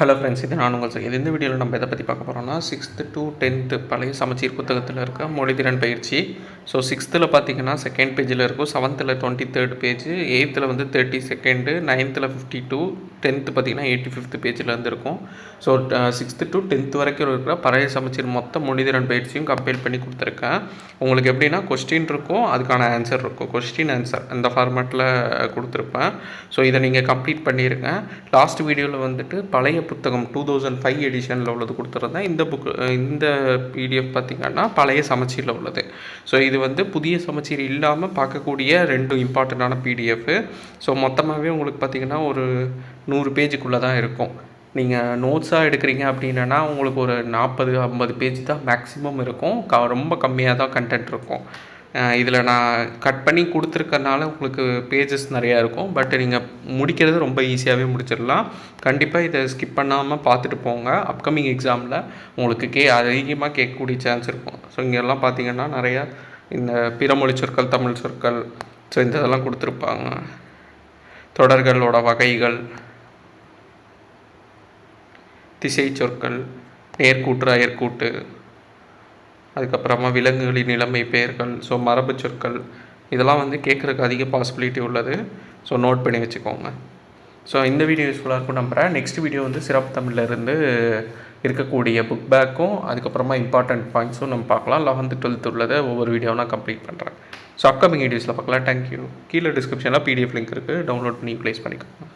Hello friends இது நான் உங்கள் இது இந்த வீடியோவில் நம்ம எதை பற்றி பார்க்க போகிறோம்னா சிக்ஸ்த்து டு டென்த்து பழைய சமச்சீர் புத்தகத்தில் இருக்க மொழிதிறன் பயிற்சி ஸோ சிக்ஸ்த்தில் பார்த்தீங்கன்னா செகண்ட் பேஜில் இருக்கும். செவன்த்தில் டுவெண்ட்டி தேர்ட் பேஜ் எயித்தில் வந்து தேர்ட்டி செகண்டு நைன்த்தில் ஃபிஃப்டி டூ டென்த்து பார்த்தீங்கன்னா எயிட்டி ஃபிஃப்த்து பேஜில் இருந்துருக்கும் ஸோ சிக்ஸ்த்து டு டென்த் வரைக்கும் இருக்கிற பழைய சமைச்சர் மொத்த மொழிதிறன் பயிற்சியும் கம்பேர் பண்ணி கொடுத்துருக்கேன். உங்களுக்கு எப்படின்னா கொஸ்டின் இருக்கும் அதுக்கான ஆன்சர் இருக்கும். கொஸ்டின் ஆன்சர் அந்த ஃபார்மேட்டில் கொடுத்துருப்பேன். ஸோ இதை நீங்கள் கம்ப்ளீட் பண்ணிடுங்க லாஸ்ட் வீடியோவில் வந்துட்டு பழைய புத்தகம் டூ தௌசண்ட் ஃபைவ் எடிஷனில் உள்ளது கொடுத்துருந்தேன். இந்த புக் இந்த பிடிஎஃப் பார்த்திங்கன்னா பழைய சமச்சீரில் உள்ளது. ஸோ இது வந்து புதிய சமச்சீர் இல்லாமல் பார்க்கக்கூடிய ரெண்டு இம்பார்ட்டண்ட்டான பிடிஎஃப் ஸோ மொத்தமாகவே உங்களுக்கு பார்த்திங்கன்னா ஒரு நூறு பேஜுக்குள்ளே தான் இருக்கும். நீங்கள் நோட்ஸாக எடுக்கிறீங்க அப்படின்னா உங்களுக்கு ஒரு நாற்பது ஐம்பது பேஜ் தான் மேக்ஸிமம் இருக்கும். க ரொம்ப கம்மியாக தான் கண்டென்ட் இருக்கும். இதில் நான் கட் பண்ணி கொடுத்துருக்கறனால உங்களுக்கு பேஜஸ் நிறையா இருக்கும். பட் நீங்கள் முடிக்கிறது ரொம்ப ஈஸியாகவே முடிச்சிடலாம். கண்டிப்பாக இதை ஸ்கிப் பண்ணாமல் பார்த்துட்டு போங்க. அப்கமிங் எக்ஸாமில் உங்களுக்கு கே அதிகமாக கேட்கக்கூடிய சான்ஸ் இருக்கும். ஸோ இங்கெல்லாம் பார்த்தீங்கன்னா நிறையா இந்த பிறமொழி சொற்கள் தமிழ் சொற்கள் ஸோ இந்த இதெல்லாம் கொடுத்துருப்பாங்க. தொடர்களோட வகைகள் திசை சொற்கள் நேர்கூற்று அயற்கூட்டு அதுக்கப்புறமா விலங்குகளின் நிலைமை பெயர்கள் ஸோ மரபு சொற்கள் இதெல்லாம் வந்து கேட்குறதுக்கு அதிக பாசிபிலிட்டி உள்ளது. ஸோ நோட் பண்ணி வச்சுக்கோங்க. ஸோ இந்த வீடியோ யூஸ்ஃபுல்லாக இருக்கும் நம்புகிறேன் நெக்ஸ்ட் வீடியோ வந்து சிறப்பு தமிழில் இருந்து இருக்கக்கூடிய புக் பேக்கும் அதுக்கப்புறமா இம்பார்ட்டண்ட் பாயிண்ட்ஸும் நம்ம பார்க்கலாம். லெவன்த்து டுவெல்த்து உள்ளதை ஒவ்வொரு வீடியோவும் நான் கம்ப்ளீட் பண்ணுறேன் ஸோ அப்கமிங் வீடியோஸில் பார்க்கலாம். தேங்க்யூ கீழே டிஸ்கிரிப்ஷனில் பிடிஎஃப் லிங்க் இருக்குது டவுன்லோட் பண்ணி ப்ளேஸ் பண்ணிக்கோங்க.